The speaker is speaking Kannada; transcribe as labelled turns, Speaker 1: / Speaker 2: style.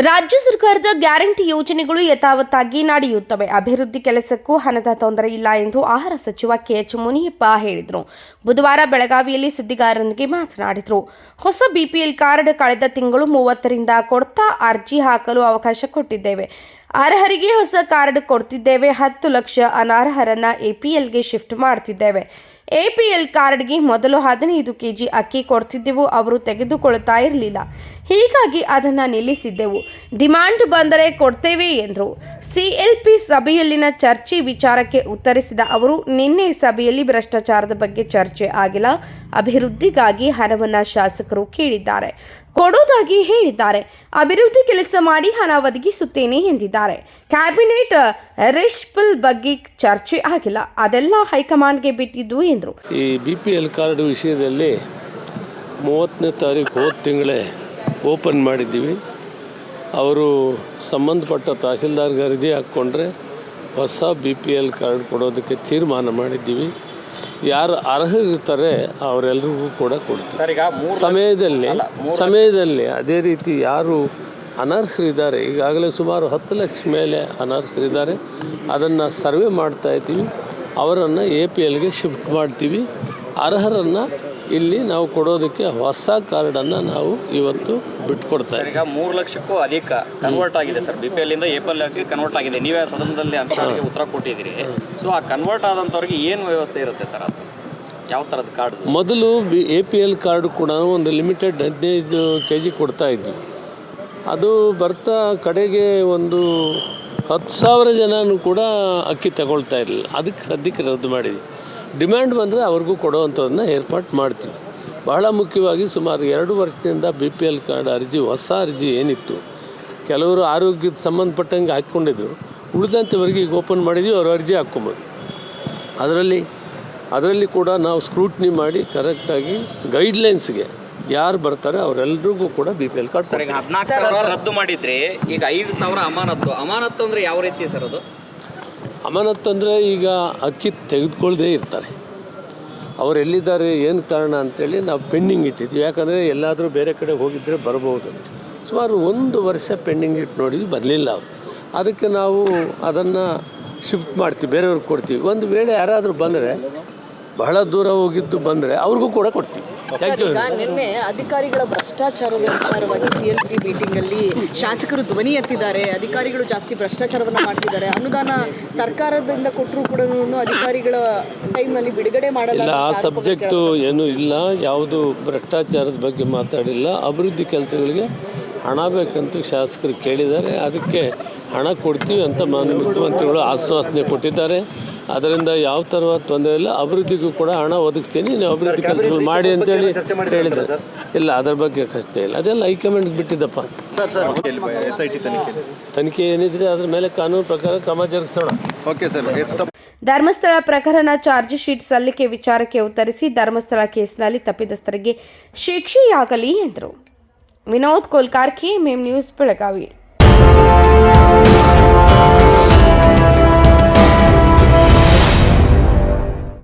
Speaker 1: ರಾಜ್ಯ ಸರ್ಕಾರದ ಗ್ಯಾರಂಟಿ ಯೋಜನೆಗಳು ಯಥಾವತ್ತಾಗಿ ನಡೆಯುತ್ತವೆ. ಅಭಿವೃದ್ಧಿ ಕೆಲಸಕ್ಕೂ ಹಣದ ತೊಂದರೆ ಇಲ್ಲ ಎಂದು ಆಹಾರ ಸಚಿವ ಕೆಎಚ್ ಮುನಿಯಪ್ಪ ಹೇಳಿದರು. ಬುಧವಾರ ಬೆಳಗಾವಿಯಲ್ಲಿ ಸುದ್ದಿಗಾರರೊಂದಿಗೆ ಮಾತನಾಡಿದರು. ಹೊಸ ಬಿಪಿಎಲ್ ಕಾರ್ಡ್ ಕಳೆದ ತಿಂಗಳು ಮೂವತ್ತರಿಂದ ಕೊಡ್ತಾ ಅರ್ಜಿ ಹಾಕಲು ಅವಕಾಶ ಕೊಟ್ಟಿದ್ದೇವೆ. ಅರ್ಹರಿಗೆ ಹೊಸ ಕಾರ್ಡ್ ಕೊಡ್ತಿದ್ದೇವೆ. ಹತ್ತು ಲಕ್ಷ ಅನರ್ಹರನ್ನ ಎಪಿಎಲ್ಗೆ ಶಿಫ್ಟ್ ಮಾಡ್ತಿದ್ದೇವೆ. ಎಪಿಎಲ್ ಕಾರ್ಡ್ಗೆ ಮೊದಲು ಹದಿನೈದು ಕೆಜಿ ಅಕ್ಕಿ ಕೊಡ್ತಿದ್ದೆವು, ಅವರು ತೆಗೆದುಕೊಳ್ತಾ ಇರಲಿಲ್ಲ. ಹೀಗಾಗಿ ಅದನ್ನು ನಿಲ್ಲಿಸಿದ್ದೆವು. ಡಿಮಾಂಡ್ ಬಂದರೆ ಕೊಡ್ತೇವೆ ಎಂದರು. ಸಿಎಲ್ಪಿ ಸಭೆಯಲ್ಲಿನ ಚರ್ಚೆ ವಿಚಾರಕ್ಕೆ ಉತ್ತರಿಸಿದ ಅವರು, ನಿನ್ನೆ ಸಭೆಯಲ್ಲಿ ಭ್ರಷ್ಟಾಚಾರದ ಬಗ್ಗೆ ಚರ್ಚೆ ಆಗಿಲ್ಲ. ಅಭಿವೃದ್ಧಿಗಾಗಿ ಹಣವನ್ನು ಶಾಸಕರು ಕೇಳಿದ್ದಾರೆ. ಕೊಡುವುದಾಗಿ ಹೇಳಿದ್ದಾರೆ. ಅಭಿವೃದ್ಧಿ ಕೆಲಸ ಮಾಡಿ ಹಣ ಒದಗಿಸುತ್ತೇನೆ ಎಂದಿದ್ದಾರೆ. ಕ್ಯಾಬಿನೆಟ್ ರಿಶ್ಪಲ್ ಬಗ್ಗೆ ಚರ್ಚೆ ಆಗಿಲ್ಲ. ಅದೆಲ್ಲ ಹೈಕಮಾಂಡ್ಗೆ ಬಿಟ್ಟಿದ್ದು ಎಂದರು.
Speaker 2: ಈ ಬಿ ಪಿ ಎಲ್ ಕಾರ್ಡ್ ವಿಷಯದಲ್ಲಿ ಮೂವತ್ತನೇ ತಾರೀಕು ಹೋದ ತಿಂಗಳೇ ಓಪನ್ ಮಾಡಿದ್ದೀವಿ. ಅವರು ಸಂಬಂಧಪಟ್ಟ ತಹಸೀಲ್ದಾರ್ಗೆ ಅರ್ಜಿ ಹಾಕ್ಕೊಂಡ್ರೆ ಹೊಸ ಬಿ ಪಿ ಎಲ್ ಕಾರ್ಡ್ ಕೊಡೋದಕ್ಕೆ ತೀರ್ಮಾನ ಮಾಡಿದ್ದೀವಿ. ಯಾರು ಅರ್ಹ ಇರ್ತಾರೆ ಅವರೆಲ್ರಿಗೂ ಕೂಡ
Speaker 3: ಕೊಡ್ತಾರೆ
Speaker 2: ಸಮಯದಲ್ಲಿ ಸಮಯದಲ್ಲಿ ಅದೇ ರೀತಿ ಯಾರು ಅನರ್ಹರಿದ್ದಾರೆ ಈಗಾಗಲೇ ಸುಮಾರು ಹತ್ತು ಲಕ್ಷ ಮೇಲೆ ಅನರ್ಹರಿದ್ದಾರೆ ಅದನ್ನು ಸರ್ವೆ ಮಾಡ್ತಾ ಇದ್ದೀವಿ. ಅವರನ್ನು ಎ ಪಿ ಎಲ್ಗೆ ಶಿಫ್ಟ್ ಮಾಡ್ತೀವಿ. ಅರ್ಹರನ್ನು ಇಲ್ಲಿ ನಾವು ಕೊಡೋದಕ್ಕೆ ಹೊಸ ಕಾರ್ಡನ್ನು ನಾವು ಇವತ್ತು ಬಿಟ್ಕೊಡ್ತಾ
Speaker 3: ಈಗ ಮೂರು ಲಕ್ಷಕ್ಕೂ ಅಧಿಕ ಕನ್ವರ್ಟ್ ಆಗಿದೆ ಸರ್. ಬಿ ಪಿ ಎಲ್ ಇಂದ ಎ ಪಿ ಎಲ್ ಕನ್ವರ್ಟ್ ಆಗಿದೆ. ನೀವೇ ಸದನದಲ್ಲಿ ಅಂಶಗಳಿಗೆ ಉತ್ತರ ಕೊಟ್ಟಿದ್ದೀರಿ. ಸೊ ಆ ಕನ್ವರ್ಟ್ ಆದಂಥವ್ರಿಗೆ ಏನು ವ್ಯವಸ್ಥೆ ಇರುತ್ತೆ ಸರ್ ಅದು? ಯಾವ ಥರದ ಕಾರ್ಡ್
Speaker 2: ಮೊದಲು B A P L card ಕೂಡ ಒಂದು ಲಿಮಿಟೆಡ್ ಹದಿನೈದು ಕೆ ಜಿ ಕೊಡ್ತಾ ಇದ್ವಿ. ಅದು ಬರ್ತಾ ಕಡೆಗೆ ಒಂದು ಹತ್ತು ಸಾವಿರ ಜನನೂ ಕೂಡ ಅಕ್ಕಿ ತಗೊಳ್ತಾ ಇರಲಿಲ್ಲ. ಅದಕ್ಕೆ ಸದ್ಯಕ್ಕೆ ರದ್ದು ಮಾಡಿದ್ವಿ. ಡಿಮ್ಯಾಂಡ್ ಬಂದರೆ ಅವ್ರಿಗೂ ಕೊಡುವಂಥದ್ದನ್ನ ಏರ್ಪಾಟ್ ಮಾಡ್ತೀವಿ. ಬಹಳ ಮುಖ್ಯವಾಗಿ ಸುಮಾರು ಎರಡು ವರ್ಷದಿಂದ ಬಿ ಪಿ ಎಲ್ ಕಾರ್ಡ್ ಅರ್ಜಿ ಹೊಸ ಅರ್ಜಿ ಏನಿತ್ತು ಕೆಲವರು ಆರೋಗ್ಯದ ಸಂಬಂಧಪಟ್ಟಂಗೆ ಹಾಕ್ಕೊಂಡಿದ್ರು. ಉಳಿದಂಥವರೆಗೆ ಈಗ ಓಪನ್ ಮಾಡಿದ್ವಿ ಅವರು ಅರ್ಜಿ ಹಾಕ್ಕೊಬೋದು. ಅದರಲ್ಲಿ ಅದರಲ್ಲಿ ಕೂಡ ನಾವು ಸ್ಕ್ರೂಟ್ನಿ ಮಾಡಿ ಕರೆಕ್ಟಾಗಿ ಗೈಡ್ಲೈನ್ಸ್ಗೆ ಯಾರು ಬರ್ತಾರೆ ಅವರೆಲ್ಲರಿಗೂ ಕೂಡ B P L card
Speaker 3: sir ಈಗ ಹದಿನಾಲ್ಕು ಸಾವಿರ ರದ್ದು ಮಾಡಿದ್ರಿ ಈಗ ಐದು ಸಾವಿರ ಅಮಾನತ್ತು. ಅಮಾನತ್ತು ಅಂದರೆ ಯಾವ ರೀತಿ ಸರ್ ಅದು?
Speaker 2: ಅಮಾನತ್ ಅಂದರೆ ಈಗ ಅಕ್ಕಿ ತೆಗೆದುಕೊಳ್ಳದೇ ಇರ್ತಾರೆ. ಅವ್ರು ಎಲ್ಲಿದ್ದಾರೆ, ಏನು ಕಾರಣ ಅಂತೇಳಿ ನಾವು ಪೆಂಡಿಂಗ್ ಇಟ್ಟಿದ್ವಿ ಯಾಕಂದರೆ ಎಲ್ಲಾದರೂ ಬೇರೆ ಕಡೆ ಹೋಗಿದ್ದರೆ ಬರಬಹುದು ಅಂತ. ಸುಮಾರು ಒಂದು ವರ್ಷ ಪೆಂಡಿಂಗ್ ಇಟ್ಟು ನೋಡಿದ್ವಿ ಬರಲಿಲ್ಲ ಅವರು. ಅದಕ್ಕೆ ನಾವು ಅದನ್ನು ಶಿಫ್ಟ್ ಮಾಡ್ತೀವಿ, ಬೇರೆಯವ್ರಿಗೆ ಕೊಡ್ತೀವಿ. ಒಂದು ವೇಳೆ ಯಾರಾದರೂ ಬಂದರೆ, ಬಹಳ ದೂರ ಹೋಗಿದ್ದು ಬಂದರೆ ಅವ್ರಿಗೂ ಕೂಡ ಕೊಡ್ತೀವಿ.
Speaker 4: ಈಗ ನಿನ್ನೆ ಅಧಿಕಾರಿಗಳ ಭ್ರಷ್ಟಾಚಾರದ ವಿಚಾರವಾಗಿ ಸಿ ಎಲ್ ಪಿ ಮೀಟಿಂಗ್ ಅಲ್ಲಿ ಶಾಸಕರು ಧ್ವನಿ ಎತ್ತಿದ್ದಾರೆ ಅಧಿಕಾರಿಗಳು ಜಾಸ್ತಿ ಭ್ರಷ್ಟಾಚಾರವನ್ನ ಮಾಡ್ತಿದ್ದಾರೆ ಅನುದಾನ ಸರ್ಕಾರದಿಂದ ಕೊಟ್ಟರು ಕೂಡ ಅಧಿಕಾರಿಗಳ ಟೈಮ್ ಅಲ್ಲಿ ಬಿಡುಗಡೆ ಮಾಡಲ್ಲ
Speaker 2: ಇಲ್ಲ ಆ ಸಬ್ಜೆಕ್ಟು ಏನೂ ಇಲ್ಲ ಯಾವುದು ಭ್ರಷ್ಟಾಚಾರದ ಬಗ್ಗೆ ಮಾತಾಡಿಲ್ಲ. ಅಭಿವೃದ್ಧಿ ಕೆಲಸಗಳಿಗೆ ಹಣ ಬೇಕಂತ ಶಾಸಕರು ಕೇಳಿದ್ದಾರೆ. ಅದಕ್ಕೆ ಹಣ ಕೊಡ್ತೀವಿ ಅಂತ ಮಾನ್ಯ ಮುಖ್ಯಮಂತ್ರಿಗಳು ಆಶ್ವಾಸನೆ ಕೊಟ್ಟಿದ್ದಾರೆ. ಅದರಿಂದ ಯಾವ ಥರ ತೊಂದರೆ ಇಲ್ಲ. ಅಭಿವೃದ್ಧಿಗೂ ಕೂಡ ಹಣ ಒದಗಿಸ್ತೀನಿ. ನೀವು ಅಭಿವೃದ್ಧಿ ಕೆಲಸಗಳು ಮಾಡಿ ಅಂತೇಳಿ ಹೇಳಿದ್ರು ಇಲ್ಲ ಅದ್ರ ಬಗ್ಗೆ ಕಷ್ಟ ಇಲ್ಲ. ಅದೆಲ್ಲ ಹೈಕಮಾಂಡ್ಗೆ ಬಿಟ್ಟಿದ್ದಪ್ಪ.
Speaker 5: ತನಿಖೆ.
Speaker 2: ಏನಿದ್ರೆ ಅದ್ರ ಮೇಲೆ ಕಾನೂನು ಪ್ರಕಾರ ಕ್ರಮ ಜರುಗಿಸೋಣ.
Speaker 5: ಓಕೆ ಸರ್
Speaker 1: ಧರ್ಮಸ್ಥಳ ಪ್ರಕರಣ ಚಾರ್ಜ್ ಶೀಟ್ ಸಲ್ಲಿಕೆ ವಿಚಾರಕ್ಕೆ ಉತ್ತರಿಸಿ ಧರ್ಮಸ್ಥಳ ಕೇಸ್ನಲ್ಲಿ ತಪ್ಪಿತಸ್ಥರಿಗೆ ಶಿಕ್ಷೆಯಾಗಲಿ ಎಂದರು. ವಿನೋದ್ ಕೋಲ್ಕಾರ್ಕಿ ಮೇಮ್ ನ್ಯೂಸ್ ಬೆಳಗಾವಿ.